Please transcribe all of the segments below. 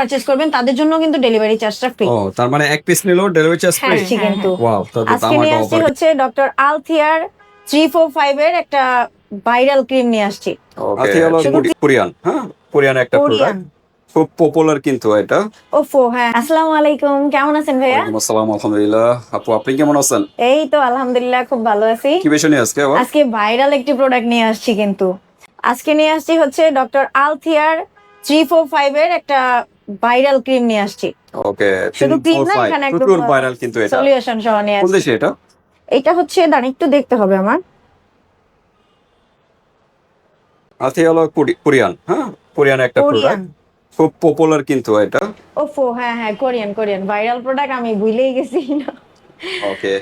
Purchase করবেন তাদের জন্য কিন্তু ডেলিভারি চার্জটা ফ্রি ও তার মানে এক পিস নিলেও ডেলিভারি চার্জ হ্যাঁ ফ্রি জি কিন্তু। ওয়াও তো তো আজকে নিয়ে আসছি হচ্ছে ডক্টর আলথিয়ার থ্রি ফোর ফাইভ এর একটা ভাইরাল ক্রিম নিয়ে আসছি। আজকে হলো কোরিয়ান হ্যাঁ? কোরিয়ান একটা প্রোডাক্ট খুব পপুলার কিন্তু এটা। ওফো হ্যাঁ আসসালামু আলাইকুম কেমন আছেন ভাইয়া? ওয়ালাইকুম আসসালাম আলহামদুলিল্লাহ। আপু আপনি কেমন আছেন? এই তো আলহামদুলিল্লাহ খুব ভালো আছি। কি বিষয় নিয়ে আজকে আজকে ভাইরাল একটি প্রোডাক্ট নিয়ে আসছি কিন্তু। আজকে নিয়ে আসছি হচ্ছে ডক্টর আলথিয়ার থ্রি ফোর ফাইভ এর একটা ভাইরাল ক্রিম নিয়ে আসছি। ওকে শুধু ক্রিম না এখানে একটু প্রচুর ভাইরাল কিন্তু এটা। সলিউশন সহ নিয়ে কোন আসছি। দেশে এটা এটা হচ্ছে দাঁড়ান একটু দেখতে হবে আমার। আজকে হলো কোরি- কোরিয়ান হ্যাঁ? কোরিয়ান একটা কোরিয়ান। প্রোডাক্ট খুব পপুলার কিন্তু এটা। ওফো হ্যাঁ হ্যাঁ কোরিয়ান কোরিয়ান। ভাইরাল প্রোডাক্ট আমি ভুলেই গেছি। না ওকে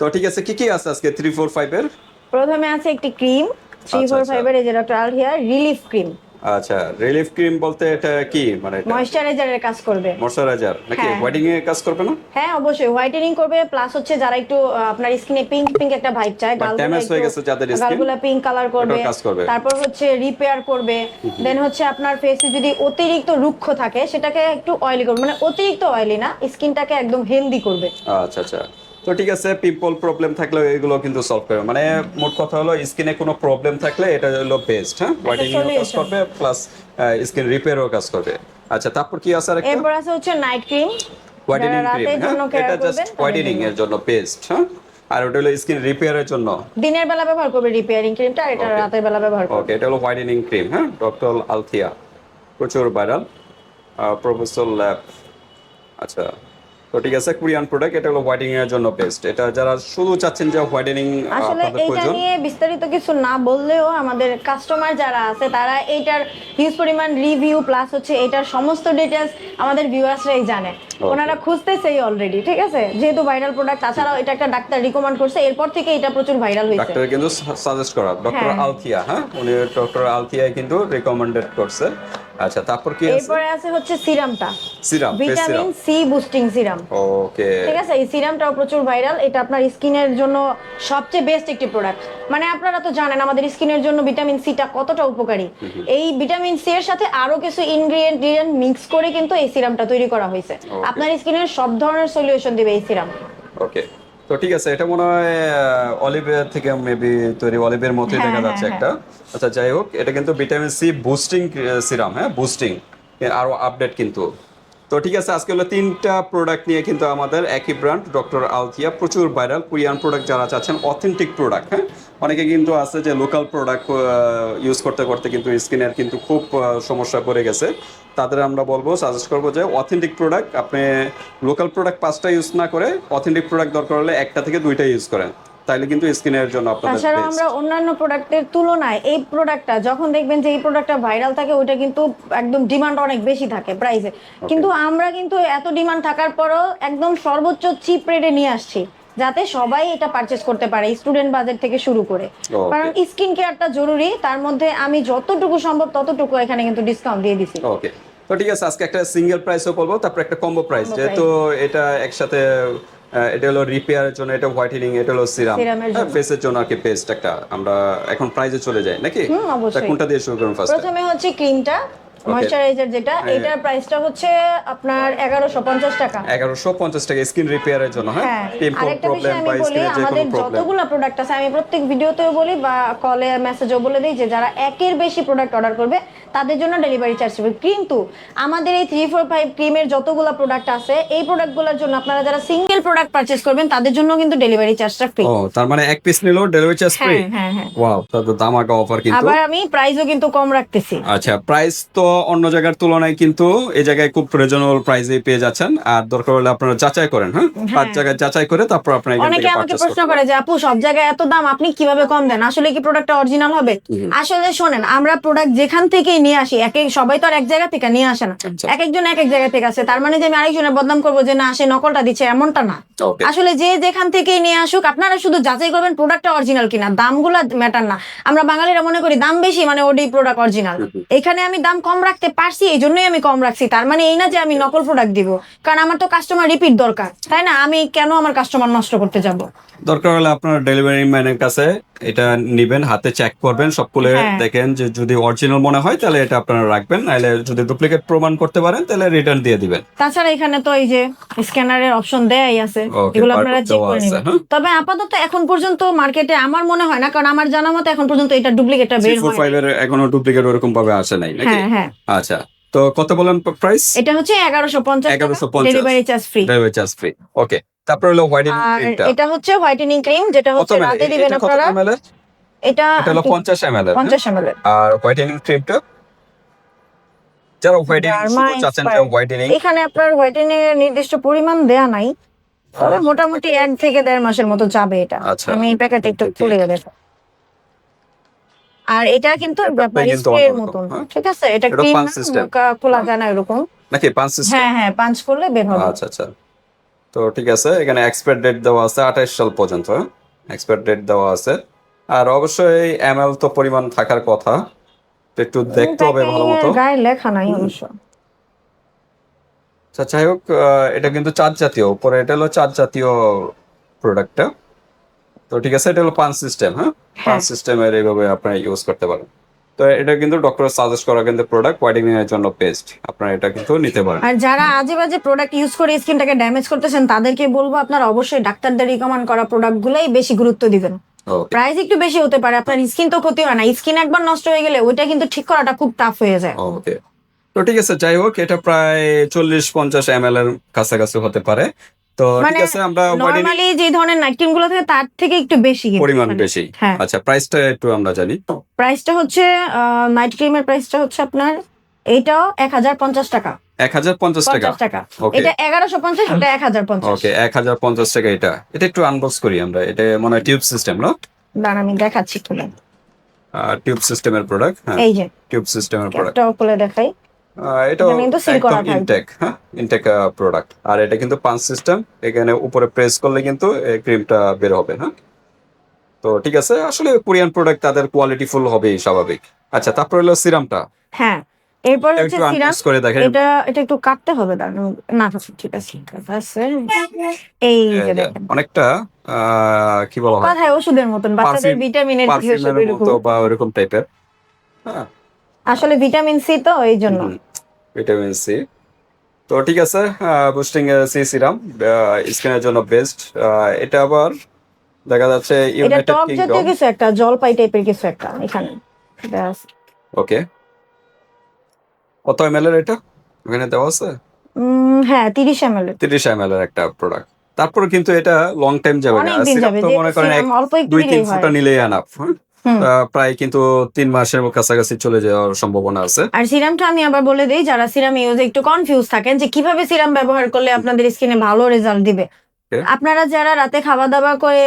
তো ঠিক আছে কি কি আছে আজকে থ্রি ফোর ফাইভ এর? প্রথমে আছে একটি ক্রিম থ্রি আচ্ছা, ফোর আচ্ছা। ফাইভ এর এই যে ডক্টর আলথিয়ার রিলিফ ক্রিম আচ্ছা রিলিফ ক্রিম বলতে এটা কি? মানে ময়শ্চারাইজারের কাজ করবে। ময়শ্চারাইজার নাকি হ্যাঁ। ওয়েডিং এ কাজ করবে না? হ্যাঁ অবশ্যই। হোয়াইটেনিং করবে প্লাস হচ্ছে যারা একটু আপনার স্কিনে পিঙ্ক পিঙ্ক একটা ভাইব চায় বা damage হয়ে গেছে যাদের skin, গালগুলা পিঙ্ক কালার করবে। করবে। তারপর হচ্ছে রিপেয়ার করবে। দেন হচ্ছে আপনার ফেসে যদি অতিরিক্ত রুক্ষ থাকে সেটাকে একটু অয়েলি করবে। মানে অতিরিক্ত অয়েলি না স্কিনটাকে একদম হেলদি করবে। আচ্ছা আচ্ছা। তো ঠিক আছে পিম্পল প্রবলেম থাকলে এগুলো কিন্তু সলভ করে মানে মোট কথা হলো স্কিনে কোনো প্রবলেম থাকলে এটা হলো বেস্ট হ্যাঁ? হোয়াইটেনিং কাজ করবে প্লাস স্কিন রিপেয়ারও কাজ করবে। আচ্ছা তারপর কি আছে আরেকটা? এরপর আছে হচ্ছে নাইট ক্রিম হোয়াইটেনিং ক্রিম এটা জাস্ট হোয়াইটেনিং এর জন্য বেস্ট হ্যাঁ? আর ওটা হলো স্কিন রিপেয়ারের জন্য। দিনের বেলা ব্যবহার করবে রিপেয়ারিং ক্রিমটা আর এটা রাতের বেলা ব্যবহার করবে। ওকে এটা হলো হোয়াইটেনিং ক্রিম হ্যাঁ? ডক্টর আলথিয়া প্রচুর ভাইরাল প্রফেসর ল্যাব আচ্ছা। তো ঠিক আছে কোরিয়ান প্রোডাক্ট এটা হলো হোয়াইটেনিং এর জন্য বেস্ট এটা যারা শুধু চাচ্ছেন যে হোয়াইটেনিং আসলে এটা নিয়ে বিস্তারিত কিছু না বললেও আমাদের কাস্টমার যারা আছে তারা এইটার হিউজ পরিমাণ রিভিউ প্লাস হচ্ছে এটার সমস্ত ডিটেলস আমাদের ভিউয়ার্সরাই জানে। ওনারা খুঁজতেছেই অলরেডি ঠিক আছে? যেহেতু ভাইরাল প্রোডাক্ট তাছাড়াও এটা একটা ডাক্তার রিকমেন্ড করছে এরপর থেকে এটা প্রচুর ভাইরাল হয়েছে। ডাক্তার কিন্তু সাজেস্ট করা ডক্টর হ্যাঁ। আলথিয়া হ্যাঁ? উনি ডক্টর আলথিয়া কিন্তু রিকমেন্ডেড করছে। আচ্ছা তারপর কি আছে? এরপরে আছে হচ্ছে সিরামটা। Serum vitamin C boosting serum. Okay ঠিক আছে? এই সিরামটাও প্রচুর ভাইরাল এটা আপনার স্কিনের জন্য সবচেয়ে বেস্ট একটি প্রোডাক্ট মানে আপনারা তো জানেন আমাদের স্কিনের জন্য ভিটামিন সিটা কতটা উপকারী। এই ভিটামিন সি এর সাথে আরও কিছু ইনগ্রিডিয়েন্ট মিক্স করে কিন্তু এই সিরামটা তৈরি করা হয়েছে। আপনার স্কিনের সব ধরনের সলিউশন দিবে এই সিরাম ওকে তো ঠিক আছে এটা মনে হয় অলিভের থেকে মেবি তৈরি অলিভের মতোই হ্যাঁ, দেখা হ্যাঁ, যাচ্ছে একটা। আচ্ছা যাই হোক এটা কিন্তু ভিটামিন সি বুস্টিং সিরাম হ্যাঁ বুস্টিং আরও আপডেট কিন্তু। তো ঠিক আছে আজকে হলো তিনটা প্রোডাক্ট নিয়ে কিন্তু আমাদের একই ব্র্যান্ড ডক্টর আলথিয়া প্রচুর ভাইরাল কোরিয়ান প্রোডাক্ট যারা চাচ্ছেন অথেন্টিক প্রোডাক্ট হ্যাঁ। অনেকে কিন্তু আছে যে লোকাল প্রোডাক্ট ইউজ করতে করতে কিন্তু স্কিনের কিন্তু খুব সমস্যা পড়ে গেছে। তাদের আমরা বলব সাজেস্ট করব যে অথেন্টিক প্রোডাক্ট আপনি লোকাল প্রোডাক্ট পাঁচটা ইউজ না করে অথেন্টিক প্রোডাক্ট দরকার হলে একটা থেকে দুইটা ইউজ করেন। তাইলে কিন্তু স্কিনের জন্য আপনাদের best। আমরা অন্যান্য প্রোডাক্টের তুলনায় এই প্রোডাক্টটা যখন দেখবেন যে এই প্রোডাক্টটা ভাইরাল থাকে ওইটা কিন্তু একদম ডিমান্ড অনেক বেশি থাকে প্রাইসে কিন্তু আমরা কিন্তু এত ডিমান্ড থাকার পরও একদম সর্বোচ্চ চিপ রেটে নিয়ে আসছি। যাতে সবাই এটা পারচেজ করতে পারে স্টুডেন্ট বাজেট থেকে শুরু করে। কারণ স্কিন কেয়ারটা জরুরি তার মধ্যে আমি যতটুকু সম্ভব ততটুকু এখানে কিন্তু ডিসকাউন্ট দিয়ে দিছি। ওকে তো ঠিক আছে আজকে একটা সিঙ্গেল প্রাইসও বলব তারপর একটা কম্বো প্রাইস যেহেতু এটা একসাথে এটা হলো রিপেয়ারের জন্য এটা হোয়াইটেনিং এটা হলো সিরাম ফেসের জন্য। আর কি পেস্ট একটা। আমরা এখন প্রাইজে চলে যাই নাকি? কোনটা দিয়ে শুরু করুন ফার্স্ট প্রথমে হচ্ছে ক্রিমটা ময়শ্চারাইজার যেটা হ্যাঁ। এটার প্রাইসটা হচ্ছে আপনার এগারোশো পঞ্চাশ টাকা। এগারোশো পঞ্চাশ টাকা স্কিন রিপেয়ারের জন্য হ্যাঁ? হ্যাঁ পিম্পল আরেকটা প্রবলেম বিষয় বা আমি বলি স্কিনের যে কোনো আমাদের প্রবলেম যতগুলো প্রোডাক্ট আছে আমি প্রত্যেক ভিডিওতেও বলি বা কলে মেসেজও বলে দিই যে যারা একের বেশি প্রোডাক্ট অর্ডার করবে তাদের জন্য ডেলিভারি চার্জ হবে কিন্তু আমাদের এই থ্রি ফোর ফাইভ ক্রিমের যতগুলো প্রোডাক্ট আছে এই প্রোডাক্টগুলোর জন্য আপনারা যারা সিঙ্গেল প্রোডাক্ট পারচেজ করবেন তাদের জন্য কিন্তু ডেলিভারি চার্জটা ফ্রি ও তার মানে এক পিস নিলেও ডেলিভারি চার্জ ফ্রি হ্যাঁ হ্যাঁ। ওয়াও তা তো দামাকা অফার কিন্তু। আবার আমি প্রাইসও কিন্তু কম রাখতেছি। আচ্ছা প্রাইস তো অন্য জায়গার তুলনায় কিন্তু এই জায়গায় খুব রিজনেবল প্রাইসে পেয়ে যাচ্ছেন। আর দরকার হলে আপনারা যাচাই করেন হ্যাঁ? পাঁচ জায়গায় যাচাই করে তারপর আপনারা অনেকে আমাকে প্রশ্ন করে যে আপু সব জায়গায় এত দাম আপনি কীভাবে কম দেন? আসলে কি প্রোডাক্টটা অরিজিনাল হবে? আসলে শোনেন আমরা প্রোডাক্ট যেখান থেকেই নিয়ে আসি এক এক সবাই তো আর এক জায়গা থেকে নিয়ে আসে না। আচ্ছা। এক একজন এক এক জায়গা থেকে আসে। তার মানে যে আমি আরেকজনের বদনাম করব যে না সে নকলটা দিচ্ছে এমনটা না। আসলে যে যেখান থেকেই নিয়ে আসুক আপনারা শুধু যাচাই করবেন প্রোডাক্টটা অরিজিনাল কিনা। দামগুলা ম্যাটার না। আমরা বাঙালিরা মনে করি দাম বেশি মানে ওডি প্রোডাক্ট অরিজিনাল এখানে আমি দাম কম কম রাখতে পারছি এই জন্যই আমি কম রাখছি। তার মানে এই না যে আমি নকল প্রোডাক্ট দিব। কারণ আমার তো কাস্টমার রিপিট দরকার তাই না? আমি কেন আমার কাস্টমার নষ্ট করতে যাব? দরকার হলে আপনার ডেলিভারি ম্যানের কাছে এটা নিবেন হাতে চেক করবেন সবগুলো হ্যাঁ। দেখেন যে যদি অরিজিনাল মনে হয় তাহলে এটা আপনারা রাখবেন। নাহলে যদি ডুপ্লিকেট প্রমাণ করতে পারেন তাহলে রিটার্ন দিয়ে দিবেন। তাছাড়া এখানে তো এই যে স্ক্যানারের অপশন দেয়াই আছে। এগুলো আপনারা চেক করে নেবেন। হ্যাঁ। তবে আপাতত এখন পর্যন্ত মার্কেটে আমার মনে হয় না কারণ আমার জানা মতে এখন পর্যন্ত এটা ডুপ্লিকেটটা বের হয় ফাইভ এর এখনও ডুপ্লিকেট ওরকম ভাবে আসে নাই নাকি? হ্যাঁ হ্যাঁ। আচ্ছা তো কত বলেন প্রাইস এটা হচ্ছে এগারোশো পঞ্চাশ 1150 delivery charge free delivery charge free okay তারপর হলো হোয়াইটেনিং ক্রিমটা এটা হচ্ছে হোয়াইটেনিং ক্রিম যেটা হচ্ছে রাতে দিবেন আপনারা। এটা এটা হলো পঞ্চাশ এম এল পঞ্চাশ আর হোয়াইটেনিং ক্রিমটা যারা হোয়াইটেনিং চাচ্ছেন হোয়াইটেনিং এখানে আপনার হোয়াইটেনিং এর নির্দিষ্ট পরিমাণ দেয়া নাই। তবে মোটামুটি এক থেকে দেড় মাসের মতো যাবে এটা। আচ্ছা। আমি এই প্যাকেট একটু. তুলে দেখো। আর এটা কিন্তু স্প্রের মতন হ্যাঁ? ঠিক আছে? এটা ক্রিম খোলা যায় না এরকম। নাকি পাঁচ হ্যাঁ হ্যাঁ পাঁচ করলে বের হবে। আচ্ছা আচ্ছা। তো ঠিক আছে এখানে এক্সপায়ার ডেট দেওয়া আছে আঠাশ সাল পর্যন্ত এক্সপায়ার ডেট দেওয়া আছে। আর অবশ্যই এমএল তো পরিমাণ থাকার কথা। তো একটু দেখতে হবে ভালো মতো। গায়ে লেখা নাই অবশ্য। আচ্ছা যাই হোক এটা কিন্তু চার জাতীয়। উপরে এটা হলো চার জাতীয় প্রোডাক্টটা তো ঠিক আছে এটা হলো পাঁচ সিস্টেম হ্যাঁ? পাঁচ সিস্টেমের এইভাবে আপনারা ইউজ করতে পারেন। তো এটা কিন্তু ডক্টর সাজেস্ট করা কিন্তু প্রোডাক্ট হোয়াইটেনিং এর জন্য বেস্ট আপনারা এটা কিন্তু নিতে পারেন। আর যারা আজে বাজে প্রোডাক্ট ইউজ করে স্কিনটাকে ড্যামেজ করতেছেন তাদেরকে বলব আপনারা অবশ্যই ডাক্তারদের রিকমেন্ড করা প্রোডাক্ট গুলাই বেশি গুরুত্ব দিবেন। প্রাইস একটু বেশি হতে পারে আপনার স্কিন তো ক্ষতি হয় না। স্কিন একবার নষ্ট হয়ে গেলে ওইটা কিন্তু ঠিক করাটা খুব টাফ হয়ে যায়। ওকে তো ঠিক আছে যাই হোক এটা প্রায় চল্লিশ পঞ্চাশ এম এল এর কাছাকাছি হতে পারে। তো ঠিক মানে আছে আমরা নর্মালি যে ধরনের নাইট ক্রিমগুলো থাকে তার থেকে একটু বেশি পরিমাণ মানে, বেশি। হ্যাঁ। আচ্ছা প্রাইসটা একটু আমরা জানি। প্রাইসটা হচ্ছে নাইট ক্রিমের প্রাইসটা হচ্ছে আপনার এইটাও এক হাজার পঞ্চাশ টাকা। এক হাজার পঞ্চাশ টাকা? এটা এগারোশো পঞ্চাশ ওটা এক হাজার পঞ্চাশ। ওকে এক হাজার পঞ্চাশ টাকা এটা। এটা একটু আনবক্স করি আমরা। এটা মনে হয় টিউব সিস্টেম না দাঁড়ান আমি দেখাচ্ছি খুলে। টিউব সিস্টেমের প্রোডাক্ট হ্যাঁ। এই যে। টিউব সিস্টেমের প্রোডাক্ট খুলে দেখাই। এটা একদম ইনটেক হ্যাঁ? ইনটেক প্রোডাক্ট আর এটা কিন্তু পাঁচ সিস্টেম এখানে উপরে প্রেস করলে কিন্তু ক্রিমটা বের হবে হ্যাঁ? তো ঠিক আছে আসলে কোরিয়ান প্রোডাক্ট তাদের কোয়ালিটি ফুল হবেই স্বাভাবিক। আচ্ছা তারপর হলো সিরামটা। হ্যাঁ এরপর হচ্ছে সিরাম করে দেখেন। এটা এটা একটু কাটতে হবে না ঠিক আছে এই যে দেখেন। অনেকটা কি বলা হয়? কথায় ওষুধের মতন বাচ্চাদের ভিটামিনের মতো বা ওরকম টাইপের হ্যাঁ? আসলে ভিটামিন সি তো এই জন্য। ভিটামিন সি তো ঠিক আছে বুস্টিং সি সিরাম স্কিনের জন্য বেস্ট এটা আবার দেখা যাচ্ছে ইউনাইটেড কিংডম কিছু একটা জলপাই টাইপের কিছু একটা এখানে। ওকে কত এম এর এটা? ওখানে দেওয়া আছে? হ্যাঁ তিরিশ এম এল তিরিশ এম এর একটা প্রোডাক্ট তারপরে কিন্তু এটা লং টাইম যাবে না। যাবে তো মনে করেন এক serum অল্প একটু দুই তিন দিলেই হয়। ফুটা নিলেই হুম। প্রায় কিন্তু তিন মাসের কাছাকাছি চলে যাওয়ার সম্ভাবনা আছে আর সিরামটা আমি আবার বলে দিই যারা সিরাম ইউজে একটু কনফিউজ থাকেন যে কীভাবে সিরাম ব্যবহার করলে আপনাদের স্কিনে ভালো রেজাল্ট দিবে. আপনারা যারা রাতে খাওয়া দাওয়া করে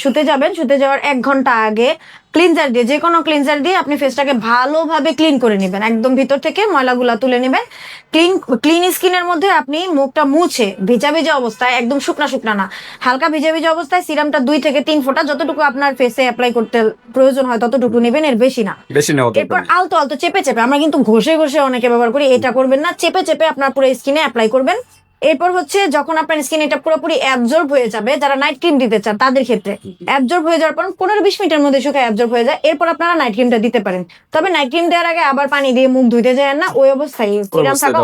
শুতে যাবেন শুতে যাওয়ার এক ঘণ্টা আগে ক্লিনজার দিয়ে যে কোনো ক্লিনজার দিয়ে আপনি ফেসটাকে ভালোভাবে ক্লিন করে নেবেন। একদম ভিতর থেকে ময়লাগুলা তুলে নেবেন। ক্লিন ক্লিন স্কিনের মধ্যে আপনি মুখটা মুছে ভিজা ভিজা অবস্থায় একদম শুকনা শুকনা না হালকা ভিজা ভিজা অবস্থায় সিরামটা দুই থেকে তিন ফোঁটা যতটুকু আপনার ফেসে অ্যাপ্লাই করতে প্রয়োজন হয় ততটুকু নেবেন এর বেশি না। বেশি দরকার এরপর। আলতো আলতো চেপে চেপে আমরা কিন্তু ঘষে ঘষে অনেকে ব্যবহার করি এটা করবেন না চেপে চেপে আপনার পুরো স্কিনে অ্যাপ্লাই করবেন। এরপর হচ্ছে যখন আপনার স্কিন এটা পুরোপুরি অ্যাবজর্ব হয়ে যাবে যারা নাইট ক্রিম দিতে চান তাদের ক্ষেত্রে। অ্যাবজর্ব হয়ে যাওয়ার পর পনেরো বিশ মিনিটের মধ্যে শুকায় অ্যাবজর্ব হয়ে যায় এরপর আপনারা নাইট ক্রিমটা দিতে পারেন। তবে নাইট ক্রিম দেওয়ার আগে আবার পানি দিয়ে মুখ ধুইতে যায় না ওই অবস্থায় সিরাম থাকা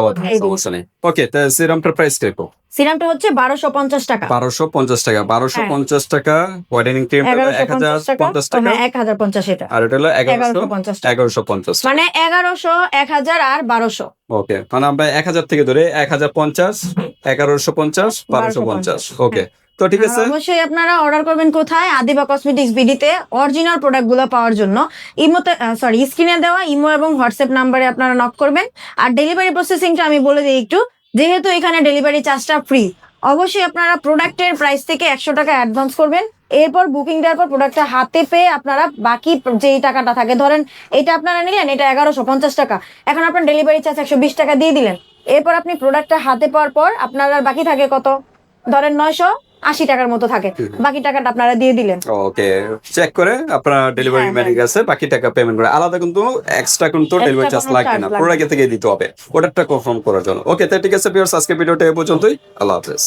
ওকে সিরামটার প্রাইস কীরকম সিরামটা হচ্ছে বারোশো পঞ্চাশ টাকা। বারোশো পঞ্চাশ টাকা বারোশো হ্যাঁ। পঞ্চাশ টাকা হোয়াইটেনিং ক্রিম এক হাজার পঞ্চাশ টাকা হ্যাঁ এক হাজার পঞ্চাশ এটা। আর এটা হলো এগারোশো পঞ্চাশ টাকা। এগারোশো পঞ্চাশ মানে এগারোশো এক হাজার আর বারোশো। ওকে মানে আমরা এক হাজার থেকে ধরে এক হাজার পঞ্চাশ এগারোশো পঞ্চাশ বারোশো পঞ্চাশ ওকে। তো ঠিক আছে? অবশ্যই আপনারা অর্ডার করবেন কোথায়? আদিবা কসমেটিক্স বিডিতে। অরিজিনাল প্রোডাক্টগুলো পাওয়ার জন্য। ইমোতে সরি স্ক্রিনে দেওয়া ইমো এবং হোয়াটসঅ্যাপ নাম্বারে আপনারা নক করবেন। আর ডেলিভারি প্রসেসিংটা আমি বলে দিই একটু। যেহেতু এখানে ডেলিভারি চার্জটা ফ্রি অবশ্যই আপনারা প্রোডাক্টের প্রাইস থেকে একশো টাকা অ্যাডভান্স করবেন। এরপর বুকিং দেওয়ার পর প্রোডাক্টটা হাতে পেয়ে আপনারা বাকি যেই টাকাটা থাকে ধরেন এটা আপনারা নিলেন এটা এগারোশো পঞ্চাশ টাকা। এখন আপনার ডেলিভারি চার্জ একশো বিশ টাকা দিয়ে দিলেন। এরপর আপনি প্রোডাক্টটা হাতে পাওয়ার পর আপনার আর বাকি থাকে কত? ধরেন নয়শো আশি টাকার মতো থাকে। বাকি টাকাটা আপনারা দিয়ে দিলেন। ওকে চেক করে আপনার ডেলিভারি ম্যানের কাছে বাকি টাকা পেমেন্ট করে। আলাদা কিন্তু এক্সট্রা কিন্তু ডেলিভারি চার্জ লাগবে না। প্রোডাক্ট থেকে দিতে হবে। ওটারটা কনফার্ম করার জন্য। ওকে তাই ঠিক আছে ভিউয়ার্স আজকে ভিডিওটা এ পর্যন্তই। আল্লাহ হাফেজ।